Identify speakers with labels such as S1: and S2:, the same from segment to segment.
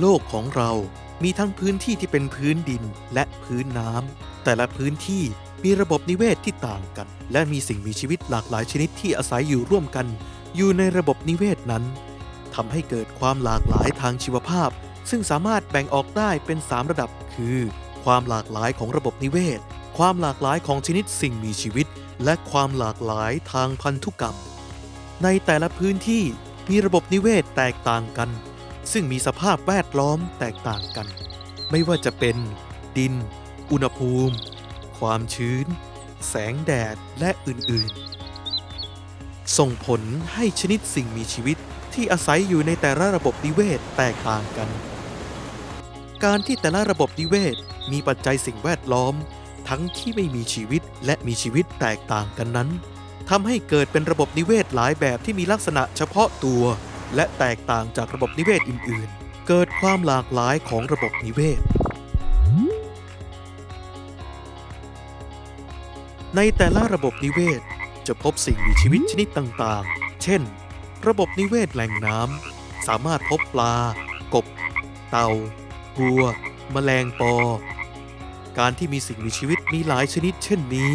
S1: โลกของเรามีทั้งพื้นที่ที่เป็นพื้นดินและพื้นน้ำแต่ละพื้นที่มีระบบนิเวศที่ต่างกัน และมีสิ่งมีชีวิตหลากหลายชนิดที่อาศัยอยู่ร่วมกัน อยู่ในระบบนิเวศนั้นทำให้เกิดความหลากหลายทางชีวภาพ ซึ่งสามารถแบ่งออกได้เป็น 3 ระดับ คือ ความหลากหลายของระบบนิเวศ ความหลากหลายของชนิดสิ่งมีชีวิต และความหลากหลายทางพันธุกรรม ในแต่ละพื้นที่มีระบบนิเวศแตกต่างกัน ซึ่งมีสภาพแวดล้อมแตกต่างกัน ไม่ว่าจะเป็น ดิน อุณหภูมิ ความชื้น แสงแดดและอื่นๆ ส่งผลให้ชนิดสิ่งมีชีวิตที่อาศัยอยู่ในแต่ละระบบนิเวศแตกต่างกัน การที่แต่ละระบบนิเวศมีปัจจัยสิ่งแวดล้อม ทั้งที่ไม่มีชีวิตและมีชีวิตแตกต่างกันนั้นทำให้เกิดเป็นระบบนิเวศหลายแบบที่มีลักษณะเฉพาะตัว และแตกต่างจากระบบนิเวศอื่น ๆ เกิดความหลากหลายของระบบนิเวศ ในแต่ละระบบนิเวศจะพบสิ่งมีชีวิตชนิดต่างๆ เช่น ระบบนิเวศแหล่งน้ำสามารถพบปลา กบ เต่าบัว แมลงปอ การที่มีสิ่งมีชีวิตมีหลายชนิดเช่นนี้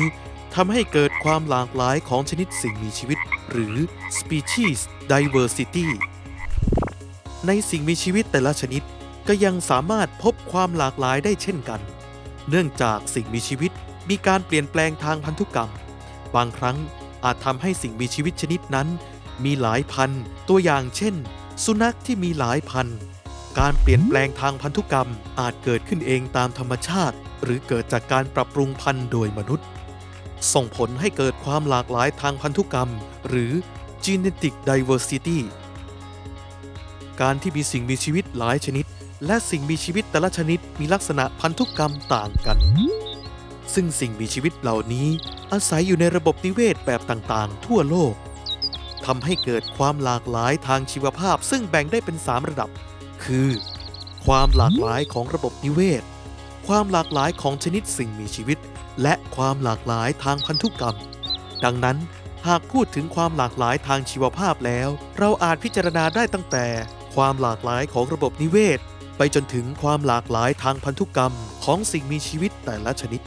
S1: ทำให้เกิดความหลากหลายของชนิดสิ่งมีชีวิต หรือ species diversity ในสิ่งมีชีวิตแต่ละชนิดก็ยังสามารถพบความหลากหลายได้เช่นกัน เนื่องจากสิ่งมีชีวิตมีการเปลี่ยนแปลงทางพันธุกรรม บางครั้งอาจทำให้สิ่งมีชีวิตชนิดนั้น มีหลายพันตัวอย่างเช่น สุนัขที่มีหลายพัน การเปลี่ยนแปลงทางพันธุกรรมอาจเกิดขึ้นเองตามธรรมชาติ หรือเกิดจากการปรับปรุงพันธุ์โดยมนุษย์ ส่งผลให้เกิดความหลากหลายทางพันธุกรรม หรือ genetic diversity การที่มีสิ่งมีชีวิตหลายชนิด และสิ่งมีชีวิตแต่ละชนิดมีลักษณะพันธุกรรมต่างกัน ซึ่งสิ่งมีชีวิตเหล่านี้อาศัยอยู่ในระบบนิเวศแบบต่างๆ ทั่วโลกทำให้เกิดความหลากหลายทางชีวภาพ ซึ่งแบ่งได้เป็น 3 ระดับ คือ ความหลากหลายของระบบนิเวศ ความหลากหลายของชนิดสิ่งมีชีวิต และความหลากหลายทางพันธุกรรม ดังนั้นหากพูดถึงความหลากหลายทางชีวภาพแล้ว เราอาจพิจารณาได้ตั้งแต่ ความหลากหลายของระบบนิเวศ ไปจนถึงความหลากหลายทางพันธุกรรมของสิ่งมีชีวิตแต่ละชนิด